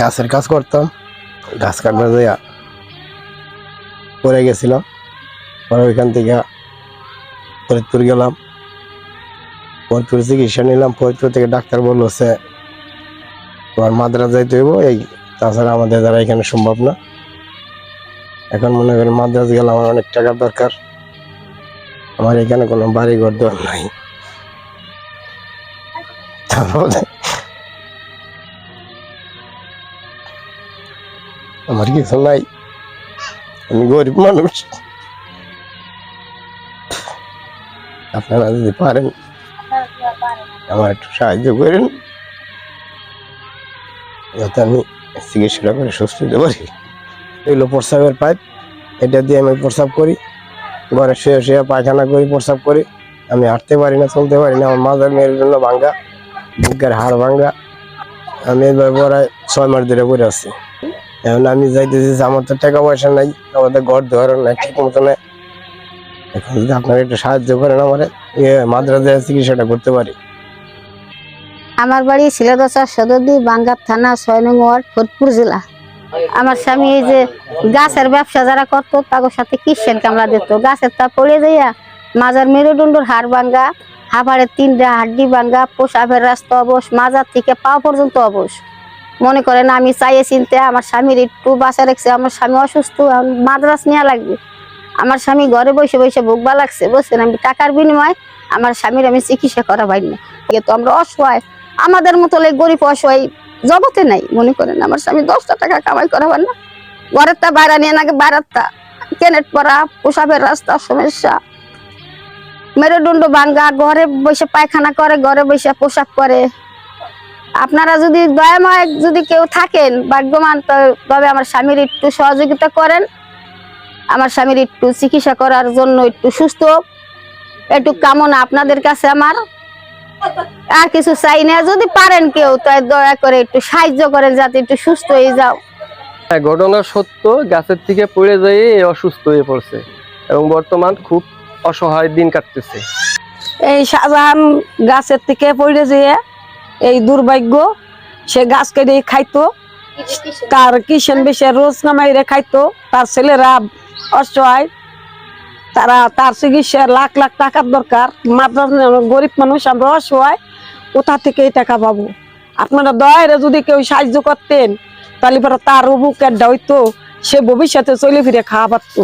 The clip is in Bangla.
গাছের কাজ করতাম। গাছ কাটবার যাইয়া পড়ে গেছিলাম পরে ওইখান থেকে ফরিদপুর গেলাম। ফরিদপুর চিকিৎসা নিলাম। ফরিদপুর থেকে ডাক্তার বলল, সে তোমার মাদ্রাস যাইতে হইব। এই তাছাড়া আমাদের দ্বারা এখানে সম্ভব না। এখন মনে করেন মাদ্রাস গেলে আমার অনেক টাকার দরকার। আমার এখানে কোনো বাড়ি ঘর দর নাই। তারপরে আমার কিছু নাই? আমি গরিব মানুষ। আপনারা যদি পারেন, আমার একটু সাহায্য করেন। যাতে আমি চিকিৎসাটা করে সুস্থ হতে পারি। এগুলো প্রস্রাবের পাইপ। এটা দিয়ে আমি প্রস্রাব করি। ঘরে শুয়ে শুয়ে পায়খানা করি প্রস্রাব করি। আমি হাঁটতে পারি না, চলতে পারি না। আমার মাথার মেয়ের জন্য ভাঙ্গা, বুকের হাড় ভাঙ্গা। আমি এবার ছয় মাস ধরে পড়ে আছি। এখন আমি যাইতেছি আমার তো টাকা পয়সা নাই, আমাদের ঘর ধর নাই, ঠিক মতো নেই এখন যদি আপনারা একটু সাহায্য করেন আমার মাদ্রাসে চিকিৎসাটা করতে পারি। আমার বাড়ি শিলাদশা সদরদি বাঙ্গার থানা, ছয় নং ওয়ার্ড ফরিদপুর জেলা। আমার স্বামী এই যে গাছের ব্যবসা যারা করতো, তাদের সাথে কিসেন কামলা দিত? গাছের তা পড়ে যাইয়া মাজার মেরুদণ্ডর হাড় ভাঙ্গা, হাফাড়ের তিনটা হাড্ডি ভাঙ্গা পোশাবের রাস্তা অবশ, মাজার থেকে পা পর্যন্ত অবশ। মনে করেন আমি চাইয়ে চিনতে আমার স্বামীর একটু বাসা রাখছে, আমার স্বামী অসুস্থ মাদ্রাস নেওয়া লাগবে। আমার স্বামী ঘরে বসে বসে ভোগবা লাগছে বলছেন আমি টাকার বিনিময়ে আমার স্বামীর আমি চিকিৎসা করা না। তো আমরা অসহায়, আমাদের মতো গরিব অসহায় জগতে নাই, মনে করেন? আমার স্বামী দশটা টাকা কামাই করাবার না। ঘরের তা বাইরে নিয়ে নাকি বাইরের তা কেনেট পরা পোশাবের রাস্তা, সমস্যা। মেরুদণ্ড ভাঙ্গা, ঘরে বসে পায়খানা করে, ঘরে বসে পোশাক করে আপনারা যদি দয়াময় যদি কেউ থাকেন ভাগ্যমান তবে আমার স্বামীর একটু সহযোগিতা করেন। আমার স্বামীর একটু চিকিৎসা করার জন্য একটু সুস্থ একটু কামনা আপনাদের কাছে আমার। আর কিছু চাই না যদি পারেন কেউ তাই দয়া করে একটু সাহায্য করেন যাতে একটু সুস্থ হয়ে যাও। হ্যাঁ, ঘটনা সত্য গাছের থেকে পড়ে যেয়ে অসুস্থ হয়ে পড়ছে এবং বর্তমান খুব অসহায় দিন কাটতেছে। এই শাহজাহান গাছের থেকে পড়ে যেয়ে এই দুর্ভাগ্য সে গাছ কেটে খাইতো। তার কিষেন বেশে রোজ নামাইরে খাইতো। তার ছেলেরা অসহায়। তারা তার চিকিৎসার লাখ লাখ টাকার দরকার। মাদ্রাস গরিব মানুষ, আমরা অসহায়। কোথা থেকে এই টাকা পাবো? আপনারা দয়ারে যদি কেউ সাহায্য করতেন, তাহলে পরে তার বুকের হইতো। সে ভবিষ্যতে চলে ফিরে খাওয়া পারতো।